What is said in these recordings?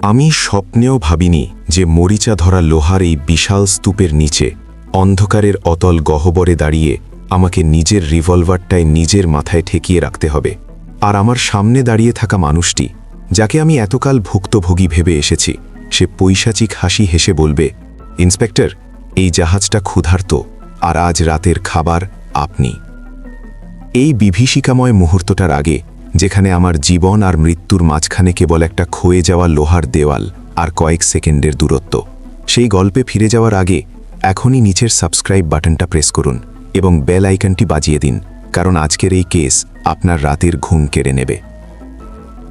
আমি স্বপ্নেও ভাবিনি যে মরিচা ধরা লোহার এই বিশাল স্তূপের নিচে অন্ধকারের অতল গহ্বরে দাঁড়িয়ে আমাকে নিজের রিভলভারটায় নিজের মাথায় ঠেকিয়ে রাখতে হবে। আর আমার সামনে দাঁড়িয়ে থাকা মানুষটি, যাকে আমি এতকাল ভুক্তভোগী ভেবে এসেছি, সে পৈশাচিক হাসি হেসে বলবে, ইন্সপেক্টর, এই জাহাজটা ক্ষুধার্ত, আর আজ রাতের খাবার আপনি। এই বিভীষিকাময় মুহূর্তটার আগে যেখানে আমার জীবন আর মৃত্যুর মাঝখানে কেবল একটা ক্ষয়ে যাওয়া লোহার দেওয়াল আর কয়েক সেকেন্ডের দূরত্ব। সেই গল্পে ফিরে যাওয়ার আগে এখনই নিচের সাবস্ক্রাইব বাটনটা প্রেস করুন এবং বেল আইকনটি বাজিয়ে দিন, কারণ আজকের এই কেস আপনার রাতের ঘুম কেড়ে নেবে।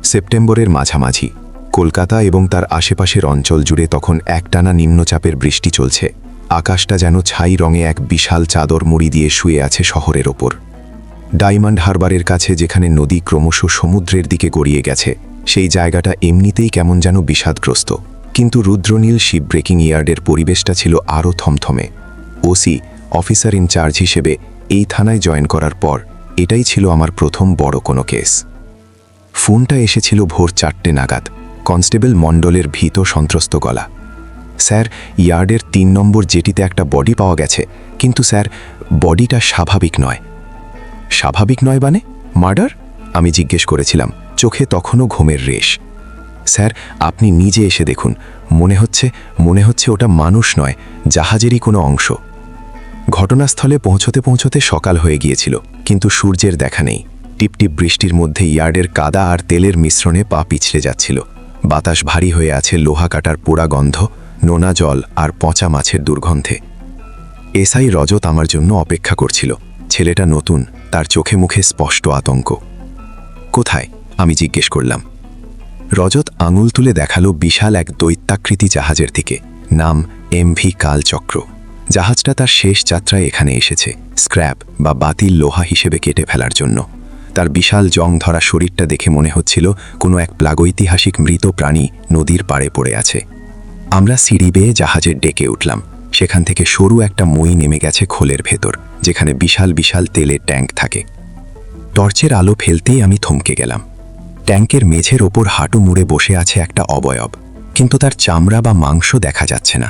সেপ্টেম্বরের মাঝামাঝি, কলকাতা এবং তার আশেপাশের অঞ্চল জুড়ে তখন একটানা নিম্নচাপের বৃষ্টি চলছে। আকাশটা যেন ছাই রঙে এক বিশাল চাদর মুড়ি দিয়ে শুয়ে আছে শহরের ওপর। ডায়মন্ড হারবারের কাছে যেখানে নদী ক্রমশ সমুদ্রের দিকে গড়িয়ে গেছে, সেই জায়গাটা এমনিতেই কেমন যেন বিষাদগ্রস্ত। কিন্তু রুদ্রনীল শিপ ব্রেকিং ইয়ার্ডের পরিবেশটা ছিল আরও থমথমে। ওসি, অফিসার ইনচার্জ হিসেবে এই থানায় জয়েন করার পর এটাই ছিল আমার প্রথম বড় কোনো কেস। ফোনটা এসেছিল ভোর চারটে নাগাদ, কনস্টেবল মণ্ডলের ভীত সন্ত্রস্ত গলা। স্যার, ইয়ার্ডের তিন নম্বর জেটিতে একটা বডি পাওয়া গেছে, কিন্তু স্যার, বডিটা স্বাভাবিক নয়। স্বাভাবিক নয় মানে মার্ডার? আমি জিজ্ঞেস করেছিলাম। চোখে তখনও ঘুমের রেশ। স্যার, আপনি নিজে এসে দেখুন। মনে হচ্ছে মনে হচ্ছে ওটা মানুষ নয়, জাহাজেরই কোনো অংশ। ঘটনাস্থলে পৌঁছতে পৌঁছতে সকাল হয়ে গিয়েছিল, কিন্তু সূর্যের দেখা নেই। টিপটিপ বৃষ্টির মধ্যে ইয়ার্ডের কাদা আর তেলের মিশ্রণে পা পিছলে যাচ্ছিল। বাতাস ভারী হয়ে আছে লোহা কাটার পোড়া গন্ধ, নোনা জল আর পচা মাছের দুর্গন্ধে। এসআই রজত আমার জন্য অপেক্ষা করছিল। ছেলেটা নতুন তার চোখে মুখে স্পষ্ট আতঙ্ক। কোথায়? আমি জিজ্ঞেস করলাম। রজত আঙুল তুলে দেখাল বিশাল এক দৈত্যাকৃতি জাহাজের দিকে, নাম এমভি কালচক্র। জাহাজটা তার শেষ যাত্রায় এখানে এসেছে, স্ক্র্যাপ বা বাতিল লোহা হিসেবে কেটে ফেলার জন্য। তার বিশাল জং ধরা শরীরটা দেখে মনে হচ্ছিল কোনো এক প্রাগৈতিহাসিক মৃত প্রাণী নদীর পাড়ে পড়ে আছে। আমরা সিঁড়ি বেয়ে জাহাজের ডেকে উঠলাম। সেখান থেকে সরু একটা মই নেমে গেছে খোলের ভেতর, যেখানে বিশাল বিশাল তেলের ট্যাঙ্ক থাকে। টর্চের আলো ফেলতেই আমি থমকে গেলাম। ট্যাঙ্কের মেঝের ওপর হাঁটু মুড়ে বসে আছে একটা অবয়ব, কিন্তু তার চামড়া বা মাংস দেখা যাচ্ছে না।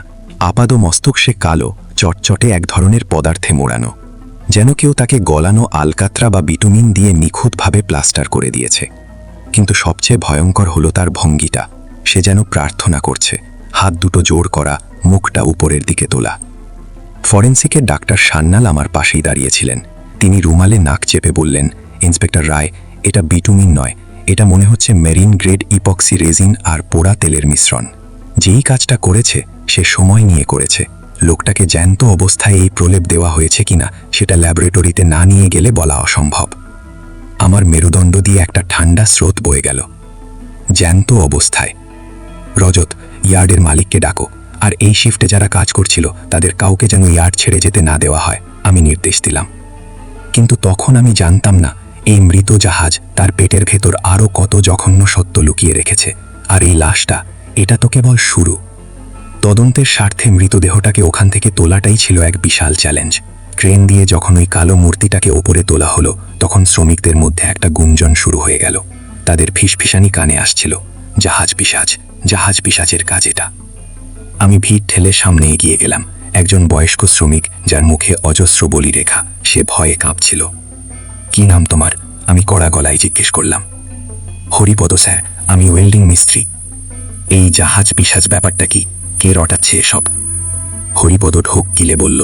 আপাদ মস্তক সে কালো, চটচটে এক ধরনের পদার্থে মোড়ানো, যেন কেউ তাকে গলানো আলকাত্রা বা বিটুমিন দিয়ে নিখুঁতভাবে প্লাস্টার করে দিয়েছে। কিন্তু সবচেয়ে ভয়ঙ্কর হলো তার ভঙ্গিটা, সে যেন প্রার্থনা করছে, হাত দুটো জোর করা মুখটা উপরের দিকে তোলা। ফরেন্সিকের ডাক্তার সান্নাল আমার পাশেই দাঁড়িয়েছিলেন। তিনি রুমালে নাক চেপে বললেন, ইন্সপেক্টর রায়, এটা বিটুমিন নয়। এটা মনে হচ্ছে মেরিন গ্রেড ইপক্সি রেজিন আর পোড়া তেলের মিশ্রণ। যেই কাজটা করেছে, সে সময় নিয়ে করেছে। লোকটাকে জ্যান্ত অবস্থায় এই প্রলেপ দেওয়া হয়েছে কিনা, সেটা ল্যাবরেটরিতে না নিয়ে গেলে বলা অসম্ভব। আমার মেরুদণ্ড দিয়ে একটা ঠান্ডা স্রোত বয়ে গেল। জ্যান্ত অবস্থায়। রজত, ইয়ার্ডের মালিককে ডাকো। আর এই শিফটে যারা কাজ করছিল, তাদের কাউকে যেন ইয়ার্ড ছেড়ে যেতে না দেওয়া হয়, আমি নির্দেশ দিলাম। কিন্তু তখন আমি জানতাম না, এই মৃত জাহাজ তার পেটের ভেতর আরও কত জঘন্য সত্য লুকিয়ে রেখেছে। আর এই লাশটা, এটা তো কেবল শুরু। তদন্তের স্বার্থে মৃতদেহটাকে ওখান থেকে তোলাটাই ছিল এক বিশাল চ্যালেঞ্জ ট্রেন দিয়ে যখন ওই কালো মূর্তিটাকে ওপরে তোলা হলো, তখন শ্রমিকদের মধ্যে একটা গুঞ্জন শুরু হয়ে গেল। তাদের ফিসফিসানি কানে আসছিল, জাহাজ পিসাজ জাহাজ পিসাজের কাজ এটা। আমি ভিড় ঠেলে সামনে এগিয়ে গেলাম। একজন বয়স্ক শ্রমিক যার মুখে অজস্র বলি রেখা, সে ভয়ে কাঁপছিল। কি নাম তোমার? আমি কড়া গলায় জিজ্ঞেস করলাম। হরিপদ স্যার, আমি ওয়েল্ডিং মিস্ত্রি। এই জাহাজ পিসাজ ব্যাপারটা কি? কে রটাচ্ছে এসব? হরিপদ ঢোক গিলে বলল,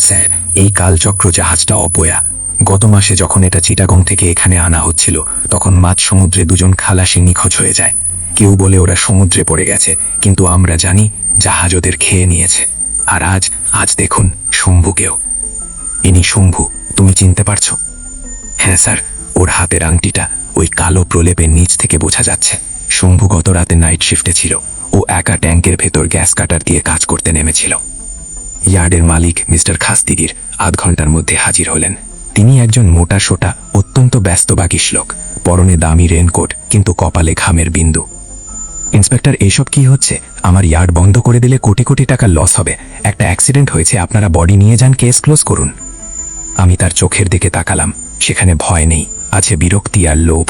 স্যার, এই কালচক্র জাহাজটা অপয়া। গত মাসে যখন এটা চিটাগং থেকে এখানে আনা হচ্ছিল, তখন মাঝ সমুদ্রে দুজন খালাসি নিখোঁজ হয়ে যায়। কেউ বলে ওরা সমুদ্রে পড়ে গেছে, কিন্তু আমরা জানি জাহাজ ওদের খেয়ে নিয়েছে। আর আজ আজ দেখুন শম্ভুকেও। ইনি শম্ভু, তুমি চিনতে পারছ? হ্যাঁ স্যার, ওর হাতের আংটিটা ওই কালো প্রলেপের নিচ থেকে বোঝা যাচ্ছে। শম্ভু গত রাতে নাইট শিফটে ছিল। ও একা ট্যাঙ্কের ভেতর গ্যাস কাটার দিয়ে কাজ করতে নেমেছিল। ইয়ার্ডের মালিক মিস্টার খাস্তিগির আধ ঘণ্টার মধ্যে হাজির হলেন। তিনি একজন মোটা সোটা, অত্যন্ত ব্যস্তবাগী শ্লোক পরনে দামি রেনকোট, কিন্তু কপালে ঘামের বিন্দু। ইন্সপেক্টর, এসব কি হচ্ছে? আমার ইয়ার্ড বন্ধ করে দিলে কোটি কোটি টাকা লস হবে। একটা অ্যাক্সিডেন্ট হয়েছে, আপনারা বডি নিয়ে যান, কেস ক্লোজ করুন। আমি তার চোখের দিকে তাকালাম, সেখানে ভয় নেই, আছে বিরক্তি আর লোভ।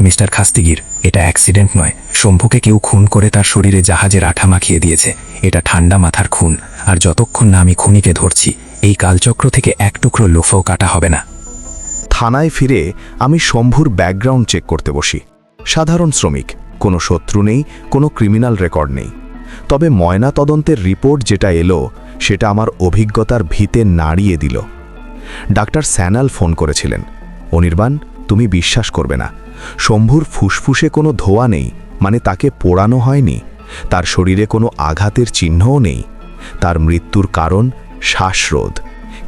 মিস্টার খাস্তিগির, এটা অ্যাক্সিডেন্ট নয়। শম্ভুকে কেউ খুন করে তার শরীরে জাহাজের আঠা মাখিয়ে দিয়েছে। এটা ঠান্ডা মাথার খুন, আর যতক্ষণ না আমি খুনিকে ধরছি, এই কালচক্র থেকে এক টুকরো লোফও কাটা হবে না। থানায় ফিরে আমি শম্ভুর ব্যাকগ্রাউন্ড চেক করতে বসি। সাধারণ শ্রমিক কোনো শত্রু নেই, কোনো ক্রিমিনাল রেকর্ড নেই। তবে ময়না তদন্তের রিপোর্ট যেটা এলো, সেটা আমার অভিজ্ঞতার ভিতে নাড়িয়ে দিল। ডাক্তার স্যানাল ফোন করেছিলেন। অনির্বাণ, তুমি বিশ্বাস করবে না। শম্ভুর ফুসফুসে কোনো ধোয়া নেই মানে তাকে পোড়ানো হয়নি। তার শরীরে কোনো আঘাতের চিহ্নও নেই। তার মৃত্যুর কারণ শ্বাসরোধ।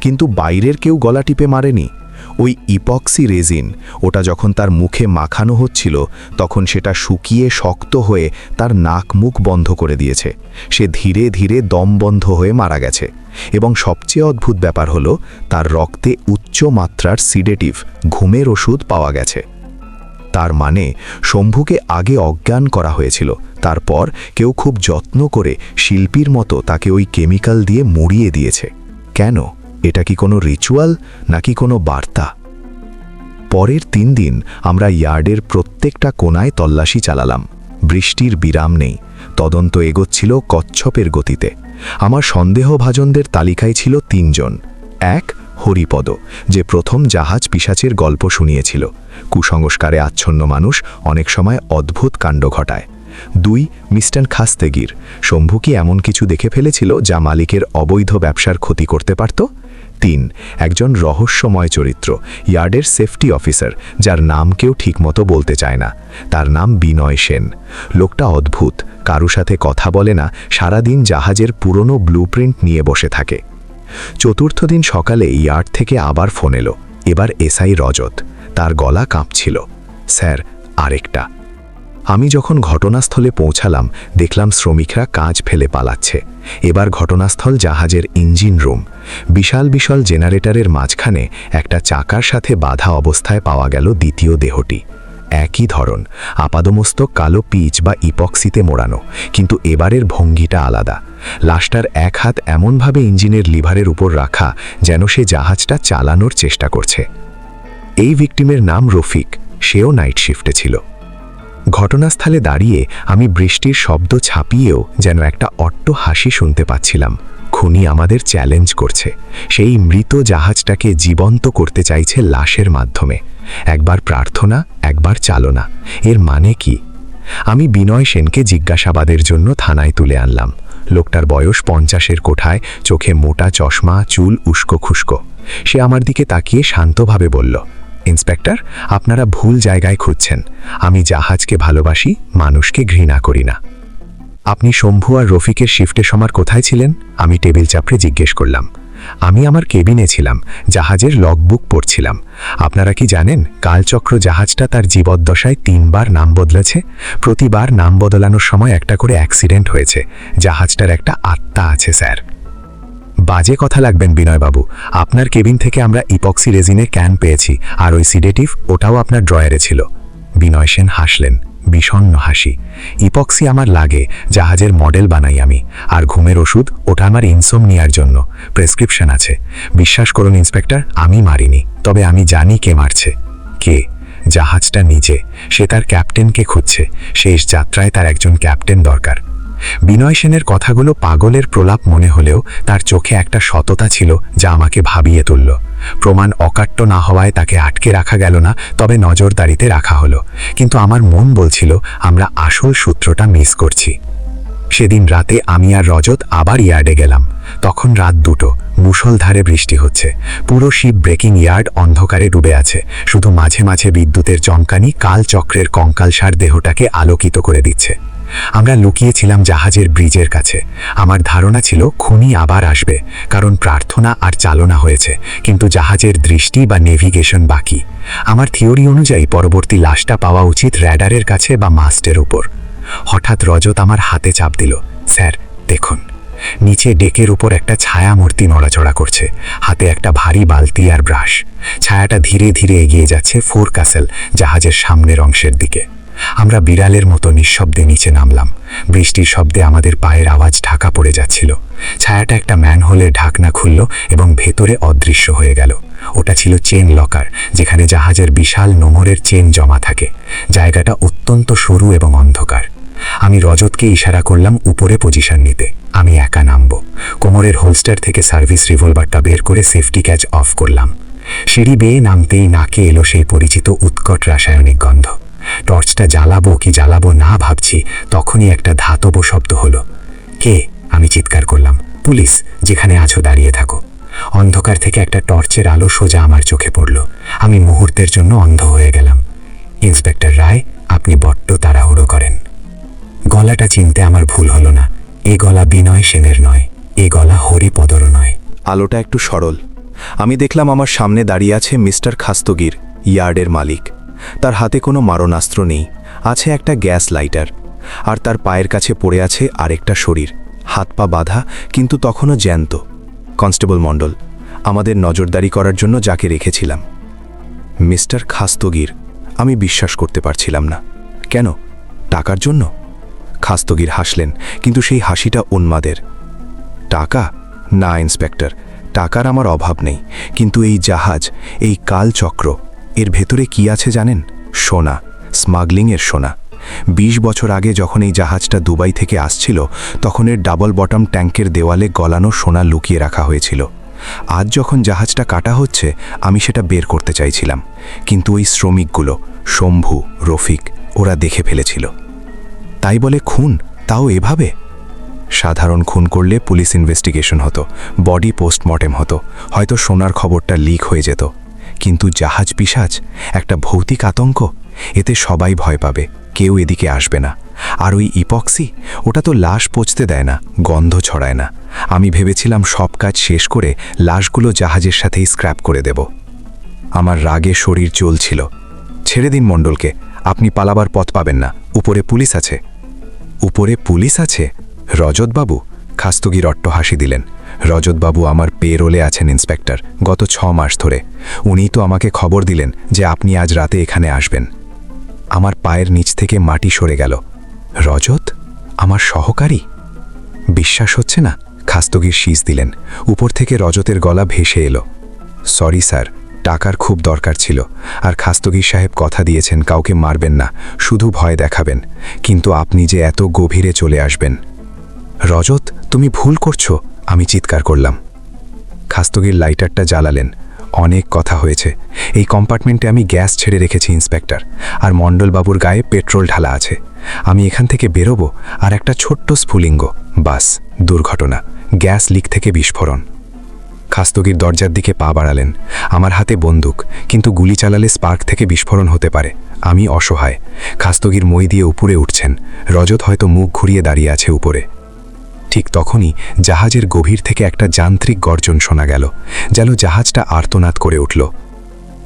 কিন্তু বাইরের কেউ গলা টিপে মারেনি। ওই ইপক্সি রেজিন, ওটা যখন তার মুখে মাখানো হচ্ছিল, তখন সেটা শুকিয়ে শক্ত হয়ে তার নাক মুখ বন্ধ করে দিয়েছে। সে ধীরে ধীরে দম বন্ধ হয়ে মারা গেছে। এবং সবচেয়ে অদ্ভুত ব্যাপার হলো, তার রক্তে উচ্চ মাত্রার সিডেটিভ, ঘুমের ওষুধ পাওয়া গেছে। তার মানে শম্ভুকে আগে অজ্ঞান করা হয়েছিল, তারপর কেউ খুব যত্ন করে শিল্পীর মতো তাকে ওই কেমিক্যাল দিয়ে মুড়িয়ে দিয়েছে। কেন? এটা কি কোনো রিচুয়াল নাকি কোনো বার্তা? পরের তিন দিন আমরা ইয়ার্ডের প্রত্যেকটা কোনায় তল্লাশি চালালাম। বৃষ্টির বিরাম নেই। তদন্ত এগোচ্ছিল কচ্ছপের গতিতে। আমার সন্দেহভাজনদের তালিকায় ছিল তিনজন। এক, হরিপদ, যে প্রথম জাহাজ পিসাচের গল্প শুনিয়েছিল। কুসংস্কারে আচ্ছন্ন মানুষ অনেক সময় অদ্ভুত কাণ্ড ঘটায়। দুই, মিস্টার খাস্তেগির, শম্ভু কি এমন কিছু দেখে ফেলেছিল যা মালিকের অবৈধ ব্যবসার ক্ষতি করতে পারত? তিন, একজন রহস্যময় চরিত্র, ইয়ার্ডের সেফটি অফিসার, যার নাম কেউ ঠিকমতো বলতে চায় না। তার নাম বিনয় সেন। লোকটা অদ্ভুত কারু সাথে কথা বলে না, সারাদিন জাহাজের পুরনো ব্লুপ্রিন্ট নিয়ে বসে থাকে। চতুর্থ দিন সকালে ইয়ার্ড থেকে আবার ফোন এলো। এবার এসআই রজত। তার গলা কাঁপছিল। স্যার, আরেকটা। আমি যখন ঘটনাস্থলে পৌঁছালাম, দেখলাম শ্রমিকরা কাজ ফেলে পালাচ্ছে। এবার ঘটনাস্থল জাহাজের ইঞ্জিন রুম। বিশাল বিশাল জেনারেটরের মাঝখানে একটা চাকার সাথে বাধা অবস্থায় পাওয়া গেল দ্বিতীয় দেহটি। একই ধরন, আপাদমস্তক কালো পিচ বা ইপক্সিতে মোড়ানো, কিন্তু এবারের ভঙ্গিটা আলাদা। লাশটার এক হাত এমনভাবে ইঞ্জিনের লিভারের উপর রাখা যেন সে জাহাজটা চালানোর চেষ্টা করছে। এই ভিকটিমের নাম রফিক, সেও নাইট শিফটে ছিল। ঘটনাস্থলে দাঁড়িয়ে আমি বৃষ্টির শব্দ ছাপিয়েও যেন একটা অট্ট হাসি শুনতে পাচ্ছিলাম। খুনি আমাদের চ্যালেঞ্জ করছে। সেই মৃত জাহাজটাকে জীবন্ত করতে চাইছে লাশের মাধ্যমে। একবার প্রার্থনা, একবার চালনা। এর মানে কি? আমি বিনয় সেনকে জিজ্ঞাসাবাদের জন্য থানায় তুলে আনলাম। লোকটার বয়স পঞ্চাশের কোঠায়, চোখে মোটা চশমা, চুল উস্কো খুস্কো। সে আমার দিকে তাকিয়ে শান্তভাবে বলল ইন্সপেক্টর, আপনারা ভুল জায়গায় খুঁজছেন। আমি জাহাজকে ভালোবাসি, মানুষকে ঘৃণা করি না। আপনি শম্ভু আর রফিকের শিফটে সমার কোথায় ছিলেন? আমি টেবিল চাপড়ে জিজ্ঞেস করলাম। আমি আমার কেবিনে ছিলাম, জাহাজের লগবুক পড়ছিলাম। আপনারা কি জানেন, কালচক্র জাহাজটা তার জীবদ্দশায় তিনবার নাম বদলেছে? প্রতিবার নাম বদলানোর সময় একটা করে অ্যাক্সিডেন্ট হয়েছে। জাহাজটার একটা আত্মা আছে, স্যার। বাজে কথা লাগবেন বিনয়বাবু। আপনার কেবিন থেকে আমরা ইপক্সি রেজিনে ক্যান পেয়েছি, আর ওই সিডেটিভ ওটাও আপনার ড্রয়ারে ছিল। বিনয় সেন হাসলেন, বিষণ্ণ হাসি। ইপক্সি আমার লাগে, জাহাজের মডেল বানাই আমি, আর ঘুমের ওষুধ ওটা আমার ইনসোমনিয়ার জন্য। প্রেসক্রিপশন আছে। বিশ্বাস করুন ইন্সপেক্টর আমি মারিনি, তবে আমি জানি কে মারছে। কে? জাহাজটা নিজে। সে তার ক্যাপ্টেনকে খুঁজছে। শেষ যাত্রায় তার একজন ক্যাপ্টেন দরকার। বিনয় সেনের কথাগুলো পাগলের প্রলাপ মনে হলেও তার চোখে একটা সততা ছিল যা আমাকে ভাবিয়ে তুলল। প্রমাণ অকাট্য না হওয়ায় তাকে আটকে রাখা গেল না, তবে নজরদারিতে রাখা হলো। কিন্তু আমার মন বলছিল, আমরা আসল সূত্রটা মিস করছি। সেদিন রাতে আমি আর রজত আবার ইয়ার্ডে গেলাম। তখন রাত দুটো, মুষলধারে বৃষ্টি হচ্ছে। পুরো শিপ ব্রেকিং ইয়ার্ড অন্ধকারে ডুবে আছে। শুধু মাঝে মাঝে বিদ্যুতের চমকানি কাল চক্রের কঙ্কালসার দেহটাকে আলোকিত করে দিচ্ছে। আমরা লুকিয়েছিলাম জাহাজের ব্রিজের কাছে। আমার ধারণা ছিল খুনি আবার আসবে, কারণ প্রার্থনা আর চালনা হয়েছে, কিন্তু জাহাজের দৃষ্টি বা নেভিগেশন বাকি। আমার থিওরি অনুযায়ী পরবর্তী লাশটা পাওয়া উচিত র্যাডারের কাছে বা মাস্টের উপর। হঠাৎ রজত আমার হাতে চাপ দিল, স্যার, দেখুন। নিচে ডেকের উপর একটা ছায়া মূর্তি নড়াচড়া করছে, হাতে একটা ভারী বালতি আর ব্রাশ। ছায়াটা ধীরে ধীরে এগিয়ে যাচ্ছে ফোর কাসেল, জাহাজের সামনের অংশের দিকে। আমরা বিড়ালের মতো নিঃশব্দে নিচে নামলাম। বৃষ্টির শব্দে আমাদের পায়ের আওয়াজ ঢাকা পড়ে যাচ্ছিল। ছায়াটা একটা ম্যানহোলের ঢাকনা খুলল এবং ভেতরে অদৃশ্য হয়ে গেল। ওটা ছিল চেন লকার, যেখানে জাহাজের বিশাল নোঙরের চেন জমা থাকে। জায়গাটা অত্যন্ত সরু এবং অন্ধকার। আমি রজতকে ইশারা করলাম উপরে পজিশন নিতে। আমি একা নামব। কোমরের হোলস্টার থেকে সার্ভিস রিভলভারটা বের করে সেফটি ক্যাচ অফ করলাম। সিঁড়ি বেয়ে নামতেই নাকে এলো সেই পরিচিত উৎকট রাসায়নিক গন্ধ। টর্চটা জ্বালাবো কি জ্বালাবো না ভাবছি, তখনই একটা ধাতব শব্দ হলো। কে? আমি চিৎকার করলাম। পুলিশ, যেখানে আছো দাঁড়িয়ে থাকো। অন্ধকার থেকে একটা টর্চের আলো সোজা আমার চোখে পড়ল। আমি মুহূর্তের জন্য অন্ধ হয়ে গেলাম। ইন্সপেক্টর রায়, আপনি বড্ড তাড়াহুড়ো করেন। গলাটা চিনতে আমার ভুল হলো না। এ গলা বিনয় সেনের নয়, এ গলা হরিপদর নয়। আলোটা একটু সরল। আমি দেখলাম আমার সামনে দাঁড়িয়ে আছে মিস্টার খাস্তগির, ইয়ার্ডের মালিক। তার হাতে কোনো মারণাস্ত্র নেই, আছে একটা গ্যাস লাইটার, আর তার পায়ের কাছে পড়ে আছে আরেকটা শরীর, হাত পা বাঁধা, কিন্তু তখনও জ্যান্ত। কনস্টেবল মণ্ডল, আমাদের নজরদারি করার জন্য যাকে রেখেছিলাম। মিস্টার খাস্তগির, আমি বিশ্বাস করতে পারছিলাম না। কেন? টাকার জন্য? খাস্তগির হাসলেন, কিন্তু সেই হাসিটা উন্মাদের। টাকা? না, ইন্সপেক্টর, টাকার আমার অভাব নেই, কিন্তু এই জাহাজ, এই কালচক্র এর ভেতরে কি আছে জানেন? সোনা, স্মাগলিংয়ের সোনা। বিশ বছর আগে যখন এই জাহাজটা দুবাই থেকে আসছিল, তখন এর ডাবল বটম ট্যাঙ্কের দেওয়ালে গলানো সোনা লুকিয়ে রাখা হয়েছিল। আজ যখন জাহাজটা কাটা হচ্ছে, আমি সেটা বের করতে চাইছিলাম। কিন্তু ওই শ্রমিকগুলো, শম্ভু, রফিক, ওরা দেখে ফেলেছিল। তাই বলে, খুন? তাও এভাবে? সাধারণ খুন করলে পুলিশ ইনভেস্টিগেশন হতো, বডি পোস্টমর্টেম হতো। হয়তো সোনার খবরটা লিক হয়ে যেত। কিন্তু জাহাজ পিসাজ, একটা ভৌতিক আতঙ্ক। এতে সবাই ভয় পাবে, কেউ এদিকে আসবে না। আর ওই ইপক্সি, ওটা তো লাশ পচতে দেয় না, গন্ধ ছড়ায় না। আমি ভেবেছিলাম সব কাজ শেষ করে লাশগুলো জাহাজের সাথেই স্ক্র্যাপ করে দেব। আমার রাগে শরীর চলছিল ছেড়ে দিন মণ্ডলকে, আপনি পালাবার পথ পাবেন না, উপরে পুলিশ আছে। উপরে পুলিশ আছে? রজতবাবু, খাস্তগির অট্ট হাসি দিলেন। রজতবাবু আমার পেরোলে আছেন, ইন্সপেক্টর, গত ছ মাস ধরে। উনি তো আমাকে খবর দিলেন যে আপনি আজ রাতে এখানে আসবেন। আমার পায়ের নিচ থেকে মাটি সরে গেল। রজত, আমার সহকারী? বিশ্বাস হচ্ছে না, খাস্তগির শীষ দিলেন। উপর থেকে রজতের গলা ভেসে এলো। সরি স্যার, টাকার খুব দরকার ছিল। আর খাস্তগির সাহেব কথা দিয়েছেন, কাউকে মারবেন না, শুধু ভয় দেখাবেন। কিন্তু আপনি যে এত গভীরে চলে আসবেন। রজত, তুমি ভুল করছ। আমি চিৎকার করলাম। খাস্তগির লাইটারটা জ্বালালেন। অনেক কথা হয়েছে। এই কম্পার্টমেন্টে আমি গ্যাস ছেড়ে রেখেছি, ইন্সপেক্টর। আর মণ্ডলবাবুর গায়ে পেট্রোল ঢালা আছে। আমি এখান থেকে বেরোবো আর একটা ছোট্ট স্ফুলিঙ্গ। বাস, দুর্ঘটনা। গ্যাস লিক থেকে বিস্ফোরণ। খাস্তগির দরজার দিকে পা বাড়ালেন। আমার হাতে বন্দুক, কিন্তু গুলি চালালে স্পার্ক থেকে বিস্ফোরণ হতে পারে। আমি অসহায়। খাস্তগির মই দিয়ে উপরে উঠছেন। রজত হয়তো মুখ ঘুরিয়ে দাঁড়িয়ে আছে উপরে। ঠিক তখনই জাহাজের গভীর থেকে একটা যান্ত্রিক গর্জন শোনা গেল, যেন জাহাজটা আর্তনাদ করে উঠল।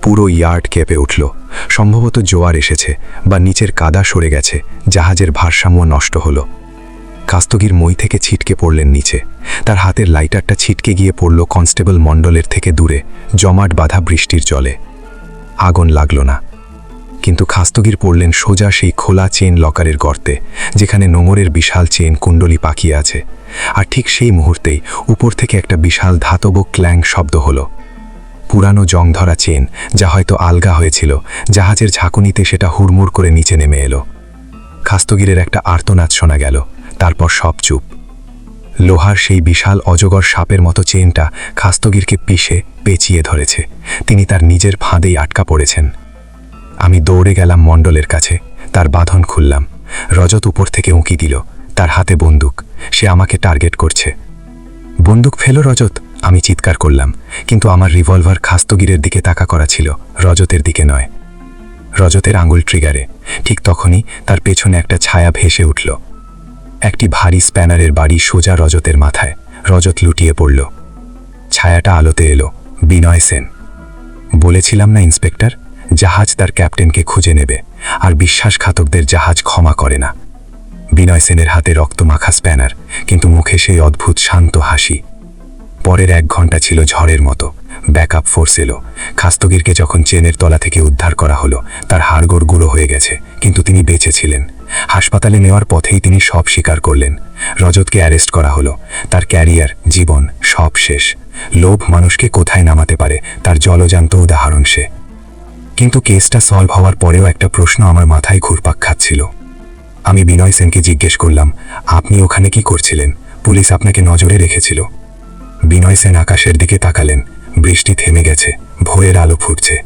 পুরো ইয়ার্ড কেঁপে উঠল। সম্ভবত জোয়ার এসেছে বা নিচের কাদা সরে গেছে, জাহাজের ভারসাম্য নষ্ট হলো। কাস্তগির মই থেকে ছিটকে পড়লেন নিচে। তার হাতের লাইটারটা ছিটকে গিয়ে পড়ল কনস্টেবল মণ্ডলের থেকে দূরে, জমাট বাঁধা বৃষ্টির জলে। আগুন লাগল না। কিন্তু খাস্তগির পড়লেন সোজা সেই খোলা চেন লকারের গর্তে, যেখানে নোঙরের বিশাল চেন কুণ্ডলি পাকিয়ে আছে। আর ঠিক সেই মুহূর্তেই উপর থেকে একটা বিশাল ধাতব ক্ল্যাং শব্দ হলো। পুরানো জং ধরা চেন, যা হয়তো আলগা হয়েছিল, জাহাজের ঝাঁকুনিতে সেটা হুড়মুড় করে নিচে নেমে এলো। খাস্তগিরের একটা আর্তনাদ শোনা গেল, তারপর সব চুপ। লোহার সেই বিশাল অজগর সাপের মতো চেনটা খাস্তগিরকে পিষে, পেঁচিয়ে ধরেছে। তিনি তার নিজের ফাঁদেই আটকা পড়েছেন। আমি দৌড়ে গেলাম মণ্ডলের কাছে। তার বাঁধন খুললাম। রজত উপর থেকে উঁকি দিল। তার হাতে বন্দুক। সে আমাকে টার্গেট করছে। বন্দুক ফেলো, রজত। আমি চিৎকার করলাম। কিন্তু আমার রিভলভার খাস্তগিরের দিকে তাকা করা ছিল। রজতের দিকে নয়। রজতের আঙুল ট্রিগারে ঠিক তখনই তার পেছনে একটা ছায়া ভেসে উঠল। একটি ভারী স্প্যানারের বাড়ি সোজা রজতের মাথায়। রজত লুটিয়ে পড়ল। ছায়াটা আলোতে এলো। বিনয় সেন। বলেছিলাম না, ইন্সপেক্টর? জাহাজ তার ক্যাপ্টেনকে খুঁজে নেবে, আর বিশ্বাসঘাতকদের জাহাজ ক্ষমা করে না। বিনয় সেনের হাতে রক্তমাখা স্প্যানার, কিন্তু মুখে সেই অদ্ভুত শান্ত হাসি। পরের এক ঘণ্টা ছিল ঝড়ের মতো। ব্যাকআপ ফোর্স এলো। খাস্তগিরকে যখন চেনের তলা থেকে উদ্ধার করা হলো, তার হাড়গোড় গুঁড়ো হয়ে গেছে, কিন্তু তিনি বেঁচে ছিলেন। হাসপাতালে নেওয়ার পথেই তিনি সব স্বীকার করলেন। রজতকে অ্যারেস্ট করা হলো। তার ক্যারিয়ার, জীবন সব শেষ। লোভ মানুষকে কোথায় নামাতে পারে, তার জলজান্ত উদাহরণ সে। কিন্তু কেসটা সলভ হওয়ার পরেও একটা প্রশ্ন আমার মাথায় ঘুরপাক খাচ্ছিল। আমি বিনয় সেনকে জিজ্ঞেস করলাম, আপনি ওখানে কি করছিলেন? পুলিশ আপনাকে নজরে রেখেছিল। বিনয় সেন আকাশের দিকে তাকালেন। বৃষ্টি থেমে গেছে, ভোরের আলো ফুটছে।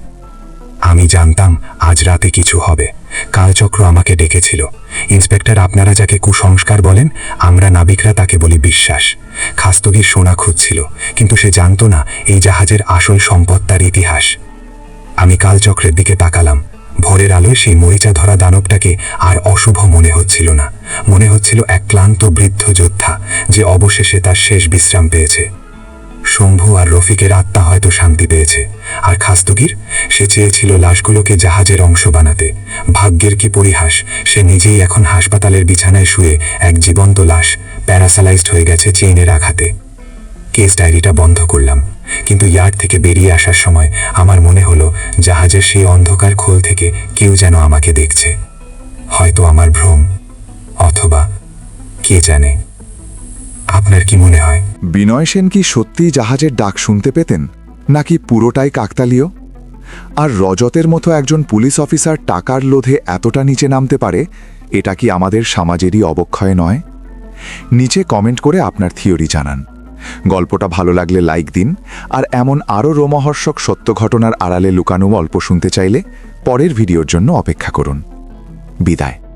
আমি জানতাম, আজ রাতে কিছু হবে। কালচক্র আমাকে ডেকেছিল। ইন্সপেক্টর, আপনারা যাকে কুসংস্কার বলেন, আমরা নাবিকরা তাকে বলি বিশ্বাস। খাস্তগির সোনা খুঁজছিল, কিন্তু সে জানতো না, এই জাহাজের আসল সম্পদ তার ইতিহাস। আমি কালচক্রের দিকে তাকালাম। ভোরের আলোয় সেই মরিচা ধরা দানবটাকে আর অশুভ মনে হচ্ছিল না। মনে হচ্ছিল এক ক্লান্ত বৃদ্ধ যোদ্ধা, যে অবশেষে তার শেষ বিশ্রাম পেয়েছে। শম্ভু আর রফিকের আত্মা হয়তো শান্তি পেয়েছে। আর খাস্তগির, সে চেয়েছিল লাশগুলোকে জাহাজের অংশ বানাতে। ভাগ্যের কি পরিহাস, সে নিজেই এখন হাসপাতালের বিছানায় শুয়ে এক জীবন্ত লাশ প্যারাসালাইজড হয়ে গেছে চেইনের আঘাতে। কেস ডায়েরিটা বন্ধ করলাম। কিন্তু ইয়ার্ড থেকে বেরিয়ে আসার সময় আমার মনে হলো জাহাজের সেই অন্ধকার খোল থেকে কেউ যেন আমাকে দেখছে। হয়তো আমার ভ্রম, অথবা কে জানে। আপনার কি মনে হয়? বিনয় সেন কি সত্যিই জাহাজের ডাক শুনতে পেতেন, নাকি পুরোটাই কাকতালীয়? আর রজতের মতো একজন পুলিশ অফিসার টাকার লোধে এতটা নিচে নামতে পারে, এটা কি আমাদের সমাজেরই অবক্ষয় নয়? নিচে কমেন্ট করে আপনার থিওরি জানান। গল্পটা ভালো লাগলে লাইক দিন, আর এমন আরও রোমহর্ষক সত্য ঘটনার আড়ালে লুকানো অল্প শুনতে চাইলে পরের ভিডিওর জন্য অপেক্ষা করুন। বিদায়।